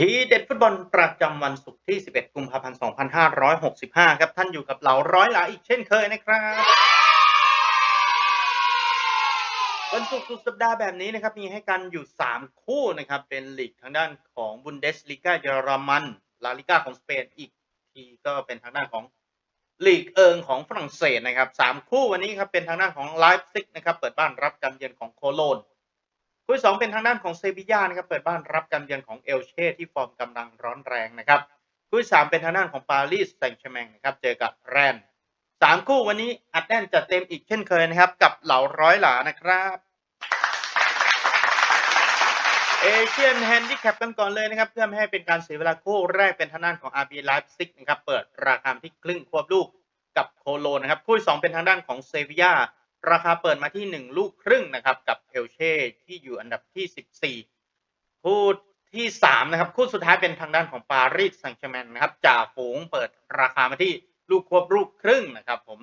ทีเด็ดฟุตบอลประจำวันศุกร์ที่ 11 กุมภาพันธ์ 2565 ครับ ท่านอยู่กับเหล่าร้อยหลาอีกเช่นเคยนะครับ วันศุกร์สุดสัปดาห์แบบนี้นะครับ มีให้กันอยู่ 3 คู่นะครับ เป็นลีกทางด้านของบุนเดสลีกาเยอรมัน ลาลิกาของสเปนอีกทีก็เป็นทางด้านของลีกเอิงของฝรั่งเศสนะครับสามคู่วันนี้ครับเป็นทางด้านของไลฟ์ซิกนะครับ เปิดบ้านรับการเยือนของโคโลน คู่ที่สองเป็นทางด้านของเซบีย่านะครับเปิดบ้านรับการเยือนของเอลเช่ที่ฟอร์มกำลังร้อนแรงนะครับคู่ที่สามเป็นทางด้านของปารีสแซงต์แชร์แมงนะครับเจอกับแรนสามคู่วันนี้อัดแน่นจัดเต็มอีกเช่นเคยนะครับ กับเหล่าร้อยหลานะครับเอเชียนแฮนดิแคปกันก่อนเลยนะครับ เพื่อไม่ให้เป็นการเสียเวลาคู่แรกเป็นทางด้านของ RB Leipzig นะครับเปิดราคาที่ครึ่งควบลูกกับโคโลนนะครับ คู่สองเป็นทางด้านของเซบียา ราคาเปิดมาที่หนึ่งลูกครึ่งนะครับ กับเอลเช่ที่อยู่อันดับที่สิบสี่คู่ที่สามนะครับ คู่สุดท้ายเป็นทางด้านของปารีสแซงต์แชร์แมงนะครับจ่าฝูงเปิดราคามาที่ลูกควบลูกครึ่งนะครับ ผม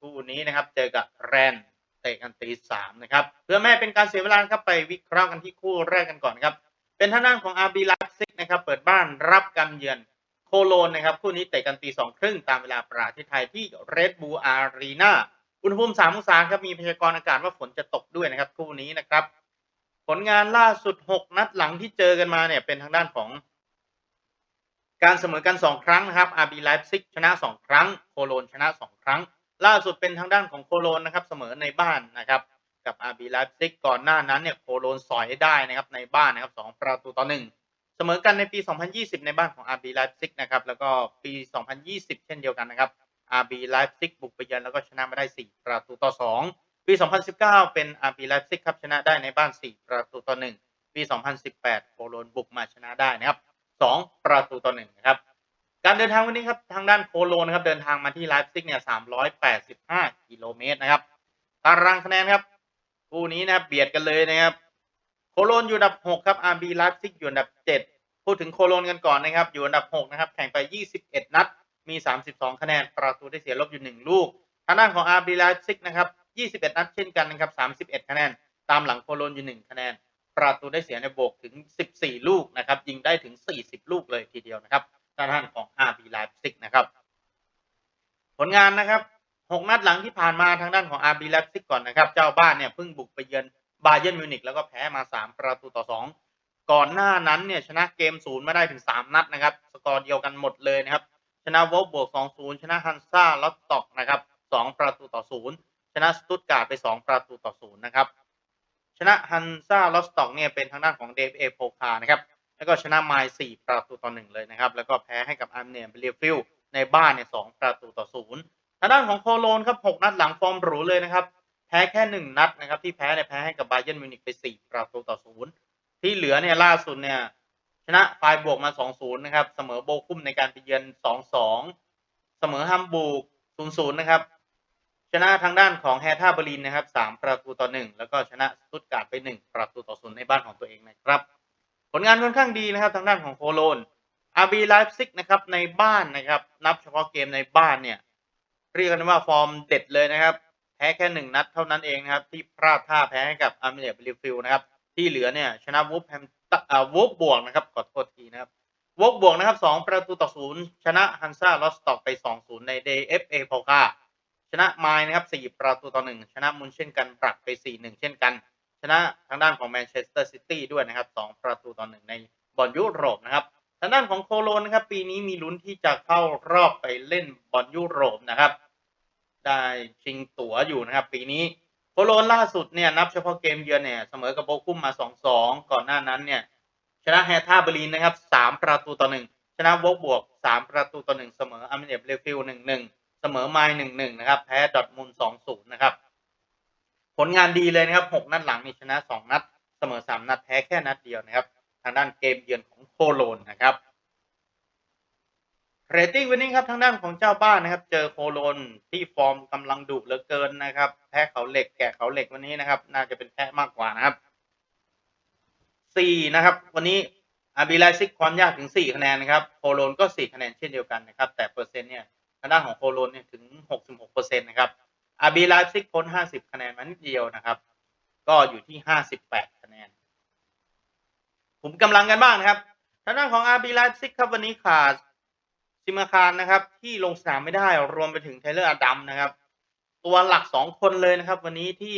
คู่นี้นะครับเจอกับแรนเตะกันตีสามนะครับ เพื่อไม่เป็นการเสียเวลาครับไปวิเคราะห์กันที่คู่แรกกันก่อนครับ เป็นทางด้านของ RB Leipzig นะครับ เปิดบ้านรับการเยือนโคโลนนะครับ คู่นี้เตะกันตีสองครึ่งตามเวลาประเทศไทยที่ Red Bull Arena อุ อุณหภูมิ 3 องศาครับมีพยากรณ์อากาศว่าฝนจะตกด้วยนะครับคู่นี้นะครับ ผลงานล่าสุด 6 นัดหลังที่เจอกันมาเนี่ยเป็นทางด้านของ การเสมอกัน 2 ครั้งนะครับ RB Leipzig ชนะ 2 ครั้ง โคโลนชนะ 2 ครั้ง ล่าสุดเป็นทางด้านของโคโลนนะครับเสมอในบ้านนะครับกับ RB Leipzig ก่อนหน้านั้นเนี่ยโคโลนสอยได้นะครับในบ้านนะครับ 2 ประตูต่อ 1เสมอกันในปี 2020 ในบ้านของ RB Leipzig นะครับ แล้วก็ปี 2020 เช่นเดียวกันนะครับ RB Leipzig บุกไปเยือนแล้วก็ชนะมาได้ 4 ประตูต่อ 2 ปี 2019 เป็น RB Leipzig ครับชนะได้ในบ้าน 4 ประตูต่อ 1 ปี 2018โคโลนบุกมาชนะได้นะครับ 2 ประตูต่อ 1 นะครับ การเดินทางวันนี้ครับทางด้านโคโลนนะครับเดินทางมาที่ไลฟ์ซิกเนี่ย 385 กิโลเมตรนะครับ ตารางคะแนนครับคู่นี้นะครับเบียดกันเลยนะครับ โคโลนอยู่อันดับ 6 ครับ RB ไลฟ์ซิกอยู่อันดับ 7 พูดถึงโคโลนกันก่อนนะครับ อยู่อันดับ 6 นะครับ แข่งไป 21 นัด มี 32 คะแนน ประตูได้เสียลบอยู่ 1 ลูก ทางด้านของ RB ไลฟ์ซิกนะครับ 21 นัดเช่นกันนะครับ 31 คะแนน ตามหลังโคโลนอยู่ 1 คะแนน ประตูได้เสียในโบกถึง 14 ลูกนะครับ ยิงได้ถึง 40 ลูกเลยทีเดียวนะครับ ทางด้านของ RB Leipzig นะครับ ผลงานนะครับ 6 นัดหลังที่ผ่านมาทางด้านของ RB Leipzig ก่อนนะครับ เจ้าบ้านเนี่ยเพิ่งบุกไปเยือนบาเยิร์นมิวนิกแล้วก็แพ้มา 3 ประตูต่อ 2 ก่อนหน้านั้นเนี่ยชนะเกมศูนย์มาได้ถึง 3 นัดนะครับ สกอร์เดียวกันหมดเลยนะครับ ชนะวอลบวก2-0ชนะฮันซ่าลอตต็อกนะครับ2ประตูต่อ0ชนะสตุตการ์ดไป2ประตูต่อ0นย์นะครับ ชนะฮันซ่าลอตต็อกเนี่ยเป็นทางด้านของเดฟเอโพคานะครับแล้วก็ชนะไมล์สี่ประตูต่อหนึ่งเลยนะครับ แล้วก็แพ้ให้กับอาร์เนียเบลียฟิลในบ้านเนี่ยสองประตูต่อศูนย์ทางด้านของโคโลนครับหกนัดหลังฟอร์มหรูเลยนะครับแพ้แค่หนึ่งนัดนะครับที่แพ้เนี่ยแพ้ให้กับไบเยนมิวนิกไปสี่ประตูต่อศูนย์ที่เหลือเนี่ยล่าสุดเนี่ย ชนะไฟบวกมาสองศูนย์นะครับ เสมอโบคุ้มในการไปเยือนสองสองเสมอฮัมบูร์กศูนย์ศูนย์นะครับ ชนะทางด้านของแฮท่าเบอร์ลินนะครับสามประตูต่อหนึ่งแล้วก็ชนะสตุตการ์ดไปหนึ่งประตูต่อศูนย์ในบ้านของตัวเองนะครับ ผลงานค่อนข้างดีนะครับทางด้านของโคโลน RB Leipzig นะครับในบ้านนะครับ นับเฉพาะเกมในบ้านเนี่ย เรียกกันว่าฟอร์มเด็ดเลยนะครับ แพ้แค่หนึ่งนัดเท่านั้นเองนะครับ ที่พลาดท่าแพ้ให้กับอาร์เมเนียบริฟิลนะครับ ที่เหลือเนี่ยชนะวูฟแฮม อ่าวูฟบวกนะครับขอโทษทีนะครับวูฟบวกนะครับสองประตูต่อศูนย์ชนะฮันซ่าลอสต็อกไปสองศูนย์ใน DFA โพอคาชนะไมล์นะครับสี่ประตูต่อหนึ่งชนะมุนเช่นกันปรักไปสี่หนึ่งเช่นกัน ชนะทางด้านของแมนเชสเตอร์ซิตี้ด้วยนะครับสองประตูต่อหนึ่งในบอลยุโรปนะครับทางด้านของโคโลนนะครับ ปีนี้มีลุ้นที่จะเข้ารอบไปเล่นบอลยุโรปนะครับ ได้ชิงตั๋วอยู่นะครับ ปีนี้ โคโลนล่าสุดเนี่ยนับเฉพาะเกมเยือนเนี่ยเสมอกับโบกุ้มมา 2-2 ก่อนหน้านั้นเนี่ยชนะแฮท่าเบอร์ลินนะครับ 3 ประตูต่อ 1 ชนะวอกบวก 3 ประตูต่อ 1 เสมออาร์เมเนียเบลฟิล1-1 เสมอไมล์1-1 นะครับ แพ้ดอทมุนด์2-0 นะครับ ผลงานดีเลยนะครับ 6 นัดหลังนี่ชนะ 2 นัด เสมอ 3 นัดแพ้แค่นัดเดียวนะครับ ทางด้านเกมเยือนของโคโลนนะครับ เรตติ้งวันนี้ครับทางด้านของเจ้าบ้านนะครับ เจอโคโลนที่ฟอร์มกำลังดุเหลือเกินนะครับ แพ้เขาเหล็กแกะเขาเหล็กวันนี้นะครับ น่าจะเป็นแพ้มากกว่านะครับสี่นะครับ วันนี้อาบีไลซิกความยากถึงสี่คะแนนนะครับโคโลนก็สี่คะแนนเช่นเดียวกันนะครับ แต่เปอร์เซ็นต์เนี่ยทางด้านของโคโลนเนี่ยถึงหกสิบหกเปอร์เซ็นต์นะครับอาบีไลซิกพ้นห้าสิบคะแนนมานิดเดียวนะครับ ก็อยู่ที่ห้าสิบแปดคะแนนผมกำลังกันบ้างนะครับทางด้านของอาร์บีไลฟ์ซิกครับวันนี้ขาด ซิมาคารนะครับที่ลงสนามไม่ได้รวมไปถึงเทเลอร์อดัมนะครับ ตัวหลักสองคนเลยนะครับ วันนี้ที่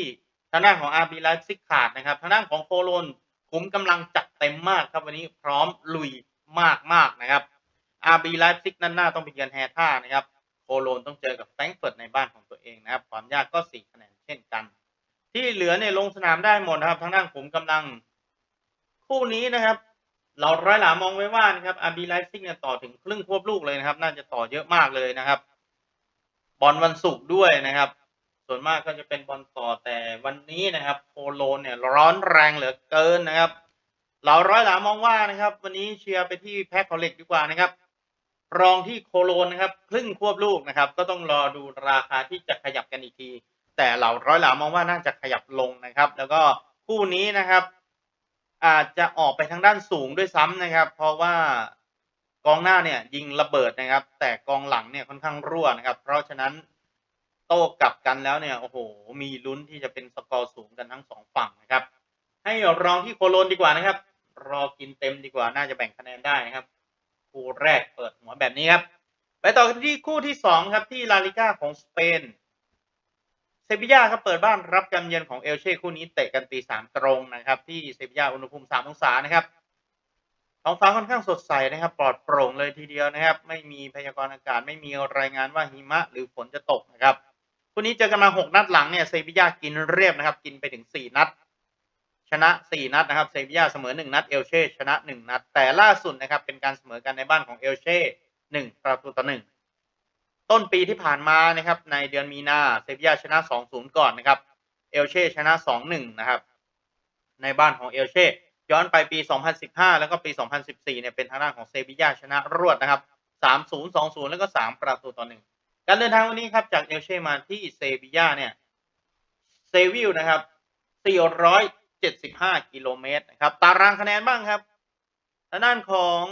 ทางด้านของอาร์บีไลฟ์ซิกขาดนะครับทางด้านของโคโลนขุมกำลังจัดเต็มมากครับวันนี้พร้อมลุยมากมากๆนะครับอาร์บีไลฟ์ซิกนั่นหน้าต้องไปเยือนแฮท่านะครับโคโลนต้องเจอกับแฟรงก์เฟิร์ตในบ้านของตัวเองนะครับ ความยากก็สี่คะแนนเช่นกัน ที่เหลือเนี่ยลงสนามได้หมดนะครับทางด้านขุมกำลัง คู่นี้นะครับ เราร้อยหลามองไว้ว่านะครับอาร์บีไลฟ์ซิกเนี่ยต่อถึงครึ่งควบลูกเลยนะครับ น่าจะต่อเยอะมากเลยนะครับ บอลวันศุกร์ด้วยนะครับ ส่วนมากก็จะเป็นบอลต่อแต่วันนี้นะครับโคโลนเนี่ยร้อนแรงเหลือเกินนะครับ เราร้อยหลามองว่านะครับ วันนี้เชียร์ไปที่แพ็คคอลเลกดีกว่านะครับ รองที่โคโลนนะครับครึ่งควบลูกนะครับ ก็ต้องรอดูราคาที่จะขยับกันอีกที แต่เราร้อยหลามองว่าน่าจะขยับลงนะครับ แล้วก็คู่นี้นะครับ อาจจะออกไปทางด้านสูงด้วยซ้ำนะครับ เพราะว่ากองหน้าเนี่ยยิงระเบิดนะครับ แต่กองหลังเนี่ยค่อนข้างรั่วนะครับ เพราะฉะนั้นโต้กลับกันแล้วเนี่ยโอ้โหมีลุ้นที่จะเป็นสกอร์สูงกันทั้งสองฝั่งนะครับ ให้รองที่โคโลนดีกว่านะครับ รอกินเต็มดีกว่าน่าจะแบ่งคะแนนได้นะครับ คู่แรกเปิดหัวแบบนี้ครับไปต่อกันที่คู่ที่สองครับที่ลาลิก้าของสเปน บียาครับเปิดบ้านรับการเยือนของเอลเช่คู่นี้เตะกันตีสามตรงนะครับ ที่เซบียาอุณหภูมิสามองศานะครับท้องฟ้าค่อนข้างสดใสนะครับ ปลอดโปร่งเลยทีเดียวนะครับ ไม่มีพยากรณ์อากาศไม่มีรายงานว่าหิมะหรือฝนจะตกนะครับคู่นี้เจอกันมาหกนัดหลังเนี่ยเซบียากินเรียบนะครับ กินไปถึงสี่นัด ชนะสี่นัดนะครับเซบียาเสมอหนึ่งนัดเอลเช่ชนะหนึ่งนัด แต่ล่าสุดนะครับเป็นการเสมอกันในบ้านของเอลเช่หนึ่งประตูต่อหนึ่ง ต้นปีที่ผ่านมานะครับ ในเดือนมีนาเซบียาชนะ 2-0 ก่อนนะครับ เอลเช่ชนะ 2-1 นะครับ ในบ้านของเอลเช่ย้อนไปปี 2015 แล้วก็ปี 2014 เนี่ยเป็นทางด้านของเซบียาชนะรวดนะครับ 3-0 2-0 แล้วก็ 3 ประตูต่อ 1 การเดินทางวันนี้ครับจากเอลเช่มาที่เซบียาเนี่ยเซวิลนะครับ 475 กิโลเมตรนะครับ ตารางคะแนนบ้างครับทางด้านของ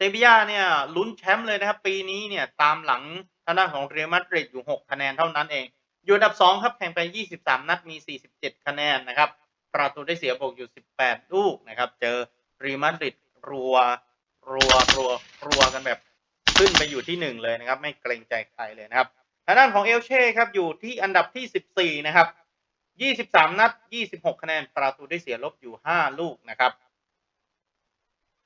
เซบียาเนี่ยลุ้นแชมป์เลยนะครับ ปีนี้เนี่ยตามหลังทางด้านของเรอัลมาดริดอยู่ 6 คะแนนเท่านั้นเอง อยู่อันดับ 2 ครับแข่งไป 23 นัดมี 47 คะแนนนะครับ ประตูได้เสียบวกอยู่ 18 ลูกนะครับ เจอเรอัลมาดริดรัวรัวรัวรัวกันแบบขึ้นไปอยู่ที่ 1 เลยนะครับ ไม่เกรงใจใครเลยนะครับทางด้านของเอลเช่ครับอยู่ที่อันดับที่ 14 นะครับ 23 นัด 26 คะแนนประตูได้เสียลบอยู่ 5 ลูกนะครับ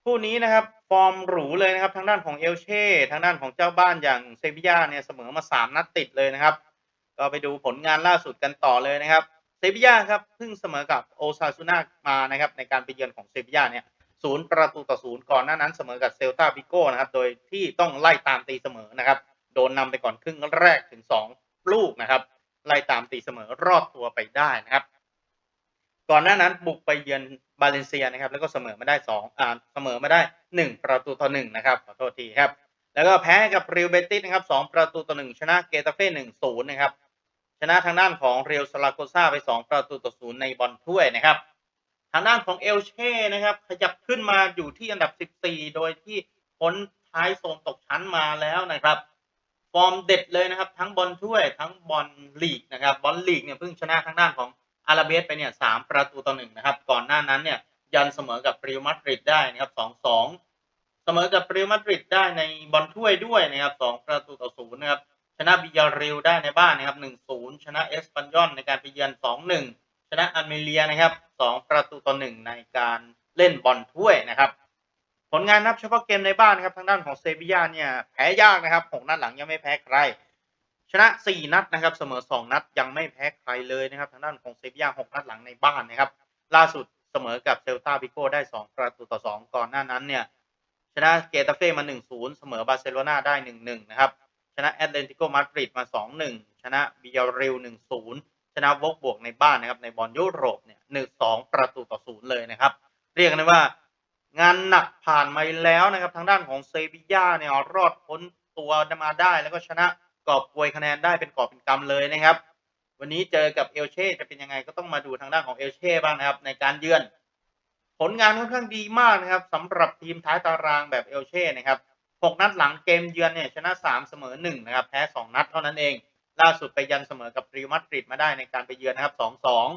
คู่นี้นะครับฟอร์มหรูเลยนะครับทางด้านของเอลเช่ทางด้านของเจ้าบ้านอย่างเซบียาเนี่ยเสมอมา 3 นัดติดเลยนะครับ ก็ไปดูผลงานล่าสุดกันต่อเลยนะครับเซบียาครับเพิ่งเสมอกับโอซาซูนามานะครับในการไปเยือนของเซบียาเนี่ยศูนย์ประตูต่อศูนย์ก่อนหน้านั้นเสมอกับเซลตาบิโก้นะครับโดยที่ต้องไล่ตามตีเสมอนะครับโดนนำไปก่อนครึ่งแรกถึง 2 ลูกนะครับไล่ตามตีเสมอรอดตัวไปได้นะครับ ก่อนหน้านั้นบุกไปเยือนบาเลนเซียนะครับ แล้วก็เสมอมาได้สองอ่าเสมอมาได้หนึ่งประตูต่อหนึ่งนะครับขอโทษทีครับ แล้วก็แพ้กับเรียวเบติสนะครับสองประตูต่อหนึ่งชนะเกตาเฟ่หนึ่งศูนย์นะครับ ชนะทางด้านของเรียวสลาโกซาไปสองประตูต่อศูนย์ในบอลถ้วยนะครับ ทางด้านของเอลเช่นะครับ ขยับขึ้นมาอยู่ที่อันดับ 14 โดยที่พ้นท้ายโซนตกชั้นมาแล้วนะครับ ฟอร์มเด็ดเลยนะครับ ทั้งบอลถ้วยทั้งบอลลีกนะครับบอลลีกเนี่ยเพิ่งชนะทางด้านของ อาราเบสไปเนี่ยสามประตูต่อหนึ่งนะครับ ก่อนหน้านั้นเนี่ยยันเสมอกับเรอัลมาดริดได้นะครับสองสองเสมอกับเรอัลมาดริดได้ในบอลถ้วยด้วยนะครับสองประตูต่อศูนย์นะครับชนะบิยาเรลได้ในบ้านนะครับหนึ่งศูนย์ชนะเอสปันยอนในการไปเยือนสองหนึ่งชนะอันเมเลียนะครับสองประตูต่อหนึ่งในการเล่นบอลถ้วยนะครับ ผลงานนับเฉพาะเกมในบ้านนะครับทางด้านของเซบียาเนี่ยแพ้ยากนะครับหกนัดหลังยังไม่แพ้ใคร ชนะ 4 นัดนะครับ เสมอ 2 นัดยังไม่แพ้ใครเลยนะครับ ทางด้านของเซบียา6นัดหลังในบ้านนะครับ ล่าสุดเสมอกับเซลตาบิโกได้ 2 ประตูต่อ 2 ก่อนหน้านั้นเนี่ย ชนะเกตาเฟ่มา 1-0 เสมอบาร์เซโลนาได้ 1-1 นะครับ ชนะแอตเลติโกมาดริดมา 2-1 ชนะบิยาเรล1-0 ชนะวกบวกในบ้านนะครับ ในบอลยุโรปเนี่ย1-2 ประตูต่อ 0 เลยนะครับ เรียกได้ว่างานหนักผ่านมาแล้วนะครับ ทางด้านของเซบียาเนี่ยรอดพ้นตัวมาได้แล้วก็ชนะ กอบกวยคะแนนได้เป็นกอบเป็นกำเลยนะครับ วันนี้เจอกับเอลเช่จะเป็นยังไงก็ต้องมาดูทางด้านของเอลเช่บ้างนะครับ ในการเยือน ผลงานค่อนข้างดีมากนะครับสำหรับทีมท้ายตารางแบบเอลเช่นะครับหกนัดหลังเกมเยือนเนี่ยชนะสามเสมอหนึ่งนะครับแพ้สองนัดเท่านั้นเอง ล่าสุดไปยันเสมอกับรีลมาดริดมาได้ในการไปเยือนนะครับสองสอง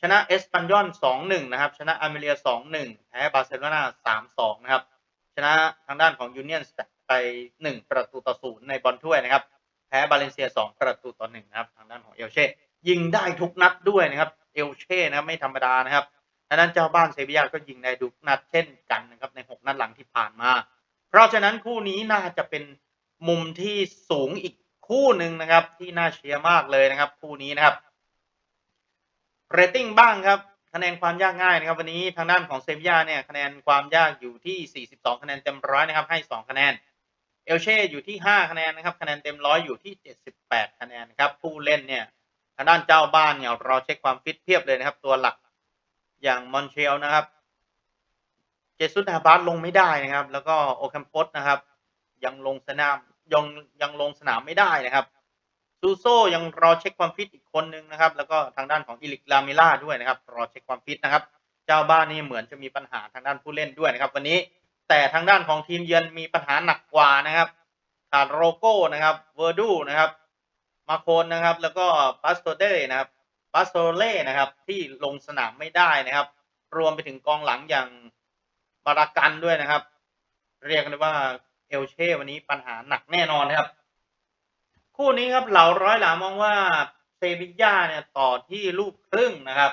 ชนะเอสปันยอน2-1นะครับ ชนะอเมเรีย2-1แพ้บาร์เซโลนา3-2นะครับ ชนะทางด้านของยูเนียนสแต ไป 1 ประตูต่อศูนย์ในบอลถ้วยนะครับ แพ้บาเลนเซีย 2 ประตูต่อ1นะครับ ทางด้านของเอลเช่ยิงได้ทุกนัดด้วยนะครับ เอลเช่นะครับไม่ธรรมดานะครับทางด้นเจ้าบ้านเซบียาก็ยิงได้ทุกนัดเช่นกันนะครับใน 6 นัดหลังที่ผ่านมา เพราะฉะนั้นคู่นี้น่าจะเป็นมุมที่สูงอีกคู่หนึ่งนะครับที่น่าเชียร์มากเลยนะครับ คู่นี้นะครับเรตติ้งบ้างครับคะแนนความยากง่ายนะครับ วันนี้ทางด้านของเซบียาเนี่ยคะแนนความยากอยู่ที่ 42 คะแนนเต็มร้อยนะครับให้ 2 คะแนน เอลเช่อยู่ที่ 5 คะแนนนะครับคะแนนเต็มร้อยอยู่ที่ 78 คะแนนครับผู้เล่นเนี่ยทางด้านเจ้าบ้านเนี่ยรอเช็คความฟิตเพียบเลยนะครับ ตัวหลักอย่างมอนเชลนะครับ เจสุดาบาสลงไม่ได้นะครับ แล้วก็โอคัมปสนะครับ ยังลงสนามยังยังลงสนามไม่ได้นะครับซูโซยังรอเช็คความฟิตอีกคนนึงนะครับ แล้วก็ทางด้านของอิลิกลามิล่าด้วยนะครับ รอเช็คความฟิตนะครับ เจ้าบ้านนี่เหมือนจะมีปัญหาทางด้านผู้เล่นด้วยนะครับ วันนี้ แต่ทางด้านของทีมเยือนมีปัญหาหนักกว่านะครับขาดโรโก้นะครับเวอร์ดูนะครับมาโคนนะครับแล้วก็ปัสโตเดนะครับปัสโตเล่นะครับที่ลงสนามไม่ได้นะครับ รวมไปถึงกองหลังอย่างบารากันด้วยนะครับ เรียกกันได้ว่าเอลเช่วันนี้ปัญหาหนักแน่นอนนะครับ คู่นี้ครับเหล่าร้อยหลามองว่าเซบิย่าเนี่ยต่อที่ลูกครึ่งนะครับ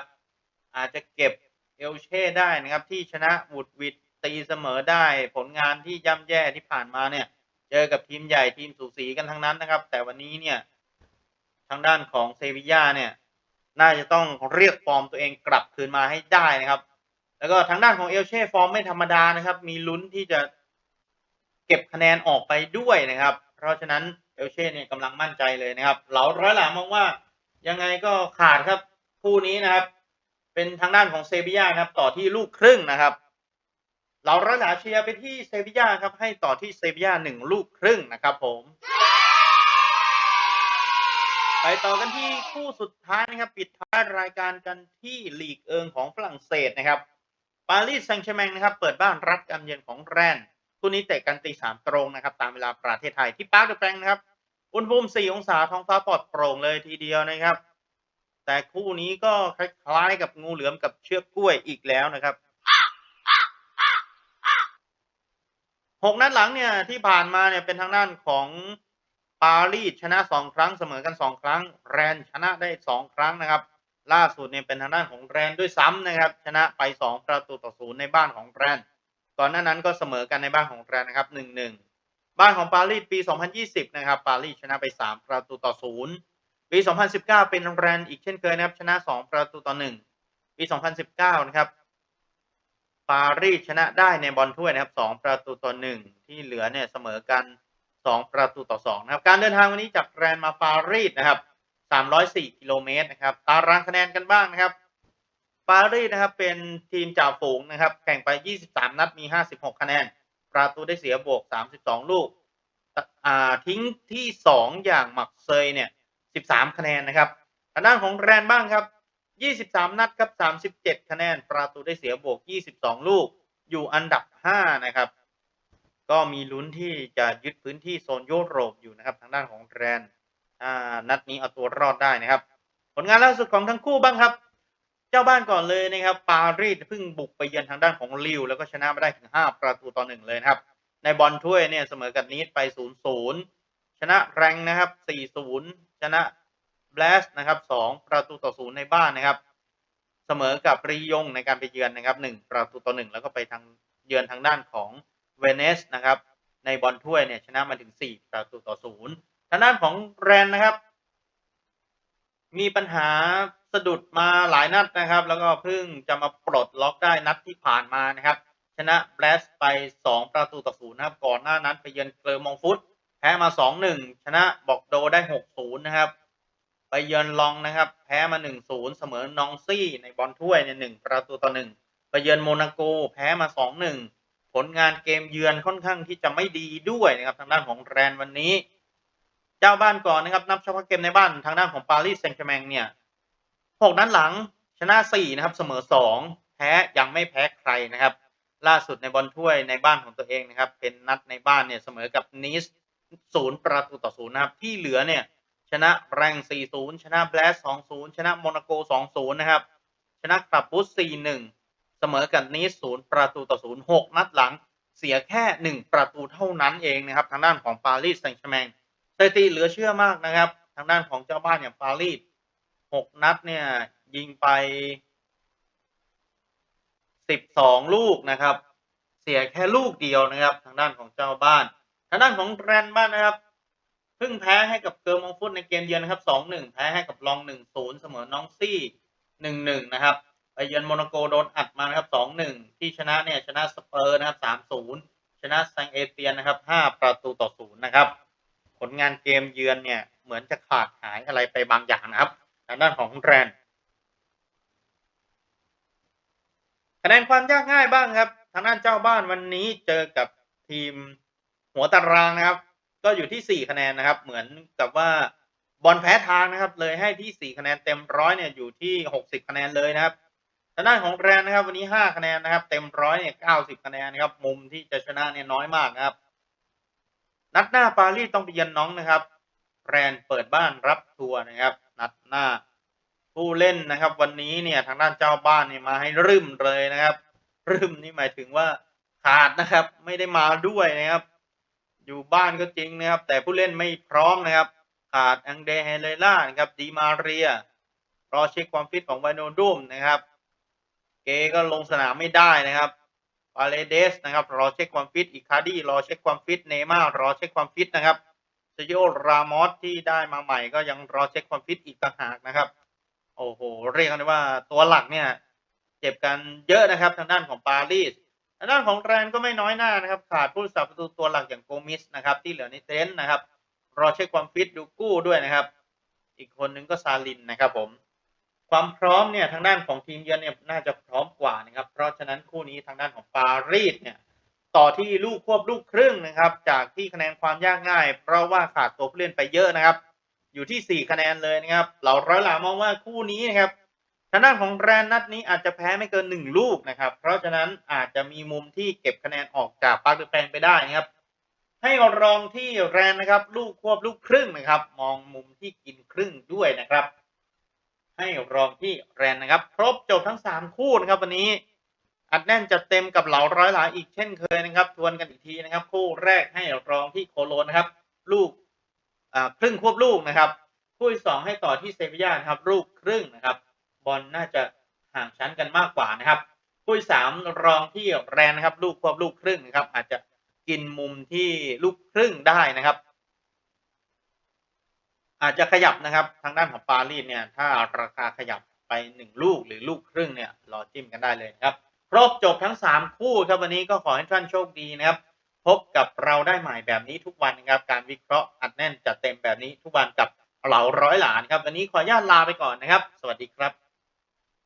อาจจะเก็บเอลเช่ได้นะครับที่ชนะวูดวิด ตีเสมอได้ผลงานที่ย่ำแย่ที่ผ่านมาเนี่ย เจอกับทีมใหญ่ทีมสูสีกันทั้งนั้นนะครับ แต่วันนี้เนี่ย ทางด้านของเซบีย่าเนี่ย น่าจะต้องเรียกฟอร์มตัวเองกลับคืนมาให้ได้นะครับ แล้วก็ทางด้านของเอลเช่ฟอร์มไม่ธรรมดานะครับ มีลุ้นที่จะเก็บคะแนนออกไปด้วยนะครับ เพราะฉะนั้นเอลเช่เนี่ยกำลังมั่นใจเลยนะครับ เหลาร้อยหลามองว่ายังไงก็ขาดครับคู่นี้นะครับ เป็นทางด้านของเซบีย่าครับ ต่อที่ลูกครึ่งนะครับ เราร้อยหลาเชียร์ไปที่เซบีย่าครับ ให้ต่อที่เซบีย่าหนึ่งลูกครึ่งนะครับผม ไปต่อกันที่คู่สุดท้ายนะครับ ปิดท้ายรายการกันที่ลีกเอิงของฝรั่งเศสนะครับ ปารีสแซงต์แชร์แมงนะครับ เปิดบ้านรับการเยือนของแรนคู่นี้เตะกันตีสามตรงนะครับ ตามเวลาประเทศไทยที่ปาร์คเดอะแฟรงนะครับ อุณหภูมิ4องศาท้องฟ้าปลอดโปร่งเลยทีเดียวนะครับ แต่คู่นี้ก็คล้ายๆกับงูเหลือมกับเชือกกล้วยอีกแล้วนะครับ หกนัดหลังเนี่ยที่ผ่านมาเนี่ยเป็นทางด้านของปารีสชนะสองครั้งเสมอกันสองครั้ง แรนชนะได้สองครั้งนะครับ ล่าสุดเนี่ยเป็นทางด้านของแรนด้วยซ้ำนะครับ ชนะไปสองประตูต่อศูนย์ในบ้านของแรนก่อนหน้านั้นก็เสมอกันในบ้านของแรนนะครับหนึ่งหนึ่งบ้านของปารีสปี 2020 นะครับ ปารีสชนะไป 3 ประตูต่อศูนย์ปี 2019 เป็นแรนอีกเช่นเคยนะครับ ชนะ 2 ประตูต่อ 1 ปี 2019 นะครับ ปารีสชนะได้ในบอลถ้วยนะครับ2ประตูต่อ1ที่เหลือเนี่ยเสมอกัน2ประตูต่อ2นะครับ การเดินทางวันนี้จากแรนมาปารีสนะครับ304กิโลเมตรนะครับ ตารางคะแนนกันบ้างนะครับ ปารีสนะครับเป็นทีมจ่าฝูงนะครับ แข่งไป23นัดมี56คะแนน ประตูได้เสียบวก32ลูกอ่าทิ้งที่2อย่างหมักเซยเนี่ย13คะแนนนะครับทางด้านของแรนบ้างครับ 23 นัดครับ 37 คะแนน ประตูได้เสียบวก 22 ลูก อยู่อันดับ 5 นะครับ ก็มีลุ้นที่จะยึดพื้นที่โซนยุโรปอยู่นะครับ ทางด้านของแรนนัดนี้เอาตัวรอดได้นะครับ ผลงานล่าสุดของทั้งคู่บ้างครับ เจ้าบ้านก่อนเลยนะครับ ปารีสเพิ่งบุกไปเยือนทางด้านของลิว แล้วก็ชนะมาได้ถึง 5 ประตูต่อหนึ่งเลยครับ ในบอลถ้วยเนี่ยเสมอกับนีสไป 0-0 ชนะแรงนะครับ 4-0 ชนะ บลสนะครับ2ประตูต่อ0ในบ้านนะครับ เสมอกับรียงในการไปเยือนนะครับ1ประตูต่อ1แล้วก็ไปทางเยือนทางด้านของเวเนสนะครับ ในบอลถ้วยเนี่ยชนะมาถึง4ประตูต่อ0ทางด้านของแรนนะครับ มีปัญหาสะดุดมาหลายนัดนะครับ แล้วก็เพิ่งจะมาปลดล็อกได้นัดที่ผ่านมานะครับ ชนะแบลสไป 2 ประตูต่อ0นะครับ ก่อนหน้านั้นไปเยือนเกลอมองฟุต แพ้มา 2-1 ชนะบอกโดได้ 6-0 นะครับ ไปเยือนลองนะครับ แพ้มา 1-0 เสมอนองซี่ในบอลถ้วยใน1ประตูต่อ1ไปเยือนโมนาโกแพ้มา 2-1 ผลงานเกมเยือนค่อนข้างที่จะไม่ดีด้วยนะครับทางด้านของแรนวันนี้ เจ้าบ้านก่อนนะครับนับเฉพาะเกมในบ้านทางด้านของปารีสแซงต์แชร์แมงเนี่ยหกนัดหลังชนะ4นะครับเสมอ 2 แพ้ยังไม่แพ้ใครนะครับ ล่าสุดในบอลถ้วยในบ้านของตัวเองนะครับ เป็นนัดในบ้านเนี่ยเสมอกับนิสศูนย์ประตูต่อศูนย์นะครับที่เหลือเนี่ย นะแรง4-0ชนะแบลส2-0ชนะโมนาโก2-0นะครับ ชนะคลับบูส4-1เสมอกับนีสศูนย์ประตูต่อศูนย์หกนัดหลังเสียแค่หนึ่งประตูเท่านั้นเองนะครับ ทางด้านของปารีสแซงต์แชร์แมงสถิติเหลือเชื่อมากนะครับ ทางด้านของเจ้าบ้านอย่างปารีสหกนัดเนี่ยยิงไปสิบสองลูกนะครับ เสียแค่ลูกเดียวนะครับ ทางด้านของเจ้าบ้าน ทางด้านของแรนบ้านนะครับ เพิ่งแพ้ให้กับเกิร์มองฟุตในเกมเยือนนะครับสองหนึ่งแพ้ให้กับลองหนึ่งศูนย์เสมอน้องซี่หนึ่งหนึ่งนะครับไปเยือนโมนาโกโดนอัดมานะครับสองหนึ่งที่ชนะเนี่ยชนะสเปอร์นะครับสามศูนย์ชนะแซงเอเตียนนะครับห้าประตูต่อศูนย์นะครับ ผลงานเกมเยือนเนี่ยเหมือนจะขาดหายอะไรไปบางอย่างนะครับทางด้านของแรนคะแนนความยากง่ายบ้างครับ ทางด้านเจ้าบ้านวันนี้เจอกับทีมหัวตารางนะครับ ก็อยู่ที่สี่คะแนนนะครับ เหมือนกับว่าบอลแพ้ทางนะครับ เลยให้ที่สี่คะแนนเต็มร้อยเนี่ยอยู่ที่หกสิบคะแนนเลยนะครับทางด้านของแรนนะครับวันนี้ห้าคะแนนนะครับ เต็มร้อยเนี่ยเก้าสิบคะแนนนะครับ มุมที่จะชนะเนี่ยน้อยมากนะครับ นัดหน้าปารีสต้องไปเยือนน้องนะครับ แรนเปิดบ้านรับทัวร์นะครับ นัดหน้าผู้เล่นนะครับ วันนี้เนี่ยทางด้านเจ้าบ้านเนี่ยมาให้รึมเลยนะครับรึมนี่หมายถึงว่าขาดนะครับ ไม่ได้มาด้วยนะครับ อยู่บ้านก็จริงนะครับ แต่ผู้เล่นไม่พร้อมนะครับ ขาดอังเดเฮเลล่านะครับดีมาเรีย รอเช็คความฟิตของไวโนดุมนะครับ เกก็ลงสนามไม่ได้นะครับปาเลเดสนะครับรอเช็คความฟิตอีกคาดี้รอเช็คความฟิตเนม่ารอเช็คความฟิตนะครับเซโยรามอสที่ได้มาใหม่ก็ยังรอเช็คความฟิตอีกต่างหากนะครับ โอ้โห เรียกกันได้ว่าตัวหลักเนี่ย เจ็บกันเยอะนะครับทางด้านของปารีสางด้านของแรนก็ไม่น้อยหน้านะครับ ขาดผู้รักษาประตูตัวหลักอย่างโกมิสนะครับที่เหลือในเต็นท์นะครับ รอเช็คความฟิตดูกู้ด้วยนะครับ อีกคนนึงก็ซาลินนะครับผม ความพร้อมเนี่ยทางด้านของทีมเยือนเนี่ยน่าจะพร้อมกว่านะครับ เพราะฉะนั้นคู่นี้ทางด้านของปารีสเนี่ยต่อที่ลูกควบลูกครึ่งนะครับ จากที่คะแนนความยากง่าย เพราะว่าขาดตัวผู้เล่นไปเยอะนะครับ อยู่ที่ 4 คะแนนเลยนะครับเราร้อยหลามองว่าคู่นี้นะครับ ทางด้านของแรนนัดนี้อาจจะแพ้ไม่เกิน 1 ลูกนะครับ เพราะฉะนั้นอาจจะมีมุมที่เก็บคะแนนออกจากปาร์คเดอแปงไปได้นะครับ ให้รองที่แรนนะครับ ลูกควบลูกครึ่งนะครับ มองมุมที่กินครึ่งด้วยนะครับ ให้รองที่แรนนะครับ ครบจบทั้ง 3 คู่นะครับ วันนี้อัดแน่นจัดเต็มกับเหล่าร้อยหลายอีกเช่นเคยนะครับ ทวนกันอีกทีนะครับ คู่แรกให้รองที่โคโลนนะครับ ลูกครึ่งควบลูกนะครับ คู่ที่สองให้ต่อที่เซบียานะครับ ลูกครึ่งนะครับ บอลน่าจะห่างชั้นกันมากกว่านะครับคู่สามรองที่แรนนะครับ ลูกควบลูกครึ่งนะครับ อาจจะกินมุมที่ลูกครึ่งได้นะครับ อาจจะขยับนะครับ ทางด้านของปารีสเนี่ย ถ้าราคาขยับไปหนึ่งลูกหรือลูกครึ่งเนี่ยรอจิ้มกันได้เลยครับครบจบทั้งสามคู่ครับวันนี้ก็ขอให้ท่านโชคดีนะครับ พบกับเราได้ใหม่แบบนี้ทุกวันนะครับ การวิเคราะห์อัดแน่นจัดเต็มแบบนี้ทุกวันกับเหล่าร้อยหลานครับวันนี้ขออนุญาตลาไปก่อนนะครับ สวัสดีครับ